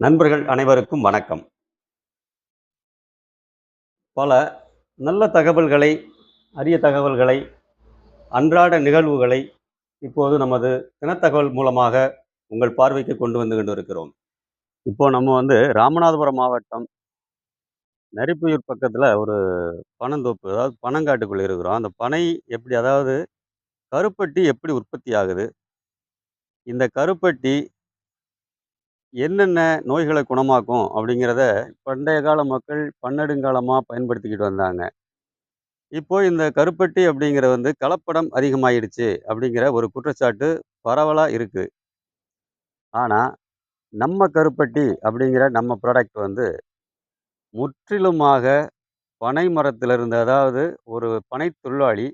நண்பர்கள் அனைவருக்கும் வணக்கம். பல நல்ல தகவல்களை அரிய தகவல்களை அன்றாட நிகழ்வுகளை இப்போது நமது தினத்தகவல் மூலமாக உங்கள் பார்வைக்கு கொண்டு வந்து கொண்டு இருக்கிறோம் இப்போ நம்ம வந்து ராமநாதபுரம் மாவட்டம் நரிப்புயூர் பக்கத்தில் ஒரு பனந்தோப்பு அதாவது பனங்காட்டுக்குள்ளே இருக்கிறோம். அந்த பனை எப்படி அதாவது கருப்பட்டி எப்படி உற்பத்தி ஆகுது? இந்த கருப்பட்டி என்னென்ன நோய்களை குணமாக்கும் அப்படிங்கிறத பண்டைய கால மக்கள் பன்னெடுங்காலமாக பயன்படுத்திக்கிட்டு வந்தாங்க. இப்போ இந்த கருப்பட்டி அப்படிங்கிற வந்து கலப்படம் அதிகமாயிடுச்சு அப்படிங்கிற ஒரு குற்றச்சாட்டு பரவலாக இருக்குது ஆனால் நம்ம கருப்பட்டி அப்படிங்கிற நம்ம ப்ராடக்ட் வந்து முற்றிலுமாக பனை மரத்திலிருந்து அதாவது ஒரு பனை தொழிலாளி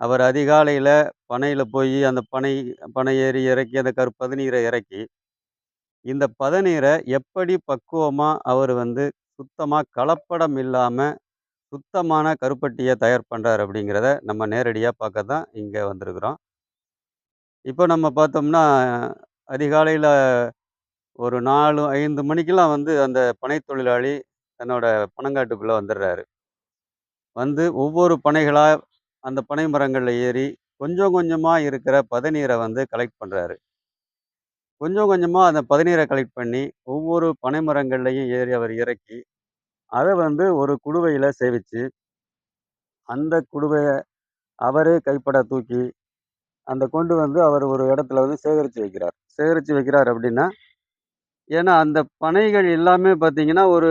அவர் அதிகாலையில் பனையில் போய் அந்த பனை பனை ஏறி இறக்கி அந்த கரு பதநீரை இறக்கி இந்த பதநீரை எப்படி பக்குவமாக அவர் வந்து சுத்தமாக கலப்படம் இல்லாமல் சுத்தமான கருப்பட்டியை தயார் பண்ணுறார் அப்படிங்கிறத நம்ம நேரடியாக பார்க்க தான் இங்கே வந்திருக்கிறோம். இப்போ நம்ம பார்த்தோம்னா அதிகாலையில் ஒரு நாலு ஐந்து மணிக்கெல்லாம் வந்து அந்த பனை தொழிலாளி தன்னோட பனங்காட்டுக்குள்ளே வந்துடுறாரு வந்து ஒவ்வொரு பனைகளாக அந்த பனை மரங்களில் ஏறி கொஞ்சம் கொஞ்சமாக இருக்கிற பதநீரை வந்து கலெக்ட் பண்ணுறாரு கொஞ்சம் கொஞ்சமாக அந்த பதநீரை கலெக்ட் பண்ணி ஒவ்வொரு பனை மரங்கள்லையும் ஏறி அவர் இறக்கி அதை வந்து ஒரு குடுவையில் சேவிச்சு அந்த குடுவையை அவரே கைப்பட தூக்கி அந்த கொண்டு வந்து அவர் ஒரு இடத்துல வந்து சேகரித்து வைக்கிறார். சேகரித்து வைக்கிறார் அப்படின்னா ஏன்னா அந்த பனைகள் எல்லாமே பார்த்தீங்கன்னா ஒரு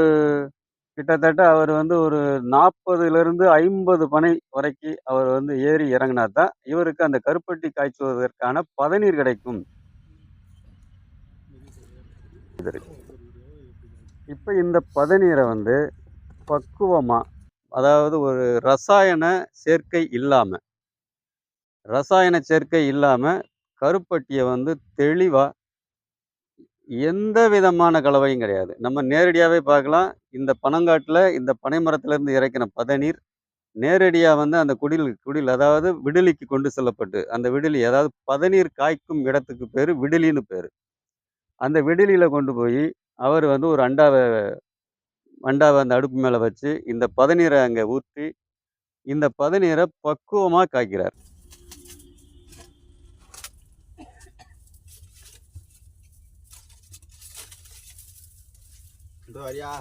கிட்டத்தட்ட அவர் வந்து ஒரு நாற்பதுலேருந்து ஐம்பது பனை வரைக்கும் அவர் வந்து ஏறி இறங்கினா தான் இவருக்கு அந்த கருப்பட்டி காய்ச்சுவதற்கான பதநீர் கிடைக்கும். இப்போ இந்த பதநீரை வந்து பக்குவமாக அதாவது ஒரு ரசாயன சேர்க்கை இல்லாமல் ரசாயன சேர்க்கை இல்லாமல் கருப்பட்டியை வந்து தெளிவாக எந்த விதமான கலவையும் கிடையாது. நம்ம நேரடியாகவே பார்க்கலாம். இந்த பனங்காட்டில் இந்த பனை மரத்துலேருந்து இறக்கின பதநீர் நேரடியாக வந்து அந்த குடில் குடில் அதாவது விடுலிக்கு கொண்டு செல்லப்பட்டு அந்த விடுலி அதாவது பதநீர் காய்க்கும் இடத்துக்கு பேர் விடுலின்னு பேர். அந்த வெடிலியில் கொண்டு போய் அவர் வந்து ஒரு அண்டாவை அண்டாவை அந்த அடுப்பு மேலே வச்சு இந்த பதநீரை அங்கே ஊற்றி இந்த பதநீரை பக்குவமாக காய்க்கிறார். ஐயா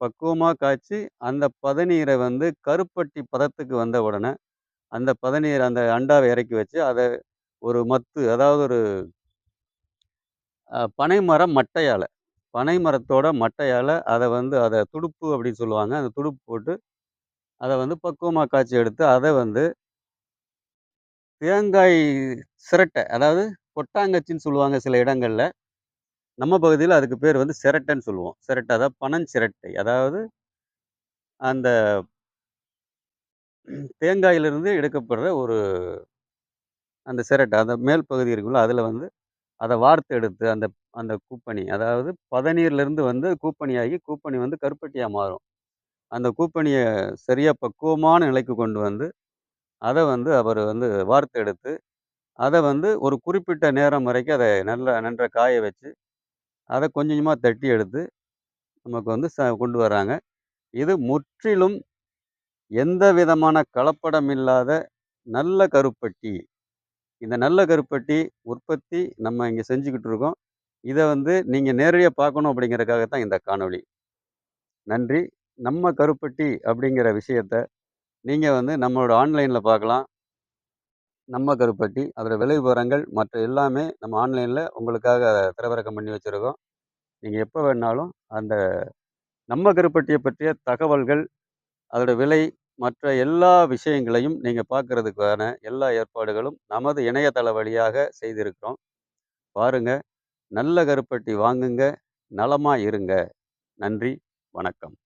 பக்குவமாக காய்ச்சி அந்த பதநீரை வந்து கருப்பட்டி பதத்துக்கு வந்த உடனே அந்த பதநீர் அந்த அண்டாவை இறக்கி வச்சு அதை ஒரு மத்து அதாவது ஒரு பனைமரம் மட்டையால் பனை மரத்தோட மட்டையால் அதை வந்து அதை துடுப்பு அப்படின்னு சொல்லுவாங்க. அந்த துடுப்பு போட்டு அதை வந்து பக்குவமாக காய்ச்சி எடுத்து அதை வந்து தேங்காய் சிரட்டை அதாவது கொட்டாங்கச்சின்னு சொல்லுவாங்க சில இடங்களில் நம்ம பகுதியில் அதுக்கு பேர் வந்து சிரட்டைன்னு சொல்லுவோம். சிரட்டை அதாவது பனஞ்சிரட்டை. அதாவது அந்த தேங்காயிலிருந்து எடுக்கப்படுற ஒரு அந்த சிரட்டை அந்த மேல் பகுதி இருக்குல்ல அதில் வந்து அதை வார்த்து எடுத்து அந்த அந்த கூப்பணி அதாவது பதநீர்லேருந்து வந்து கூப்பணியாகி கூப்பணி வந்து கருப்பட்டியாக மாறும். அந்த கூப்பணியை சரியாக பக்குவமான நிலைக்கு கொண்டு வந்து அதை வந்து அவர் வந்து வார்த்து எடுத்து அதை வந்து ஒரு குறிப்பிட்ட நேரம் வரைக்கும் அதை நல்லா நன்ற காய வச்சு அதை கொஞ்சமாக தட்டி எடுத்து நமக்கு வந்து ச கொண்டு வராங்க இது முற்றிலும் எந்த விதமான கலப்படம் இல்லாத நல்ல கருப்பட்டி. இந்த நல்ல கருப்பட்டி உற்பத்தி நம்ம இங்கே செஞ்சுக்கிட்டு இருக்கோம். இதை வந்து நீங்கள் நேரடியாக பார்க்கணும் அப்படிங்கிறதுக்காக தான் இந்த காணொளி. நன்றி. நம்ம கருப்பட்டி அப்படிங்கிற விஷயத்த நீங்கள் வந்து நம்மளோட ஆன்லைனில் பார்க்கலாம். நம்ம கருப்பட்டி அதோடய விலை விவரங்கள் மற்ற எல்லாமே நம்ம ஆன்லைனில் உங்களுக்காக திரவிறக்கம் பண்ணி வச்சுருக்கோம். நீங்கள் எப்போ வேணாலும் அந்த நம்ம கருப்பட்டியை பற்றிய தகவல்கள் அதோடய விலை மற்ற எல்லா விஷயங்களையும் நீங்கள் பார்க்கறதுக்கான எல்லா ஏற்பாடுகளும் நமது இணையதள வழியாக செய்திருக்கிறோம். பாருங்க நல்ல கருப்பட்டி வாங்குங்க நலமாக இருங்க. நன்றி வணக்கம்.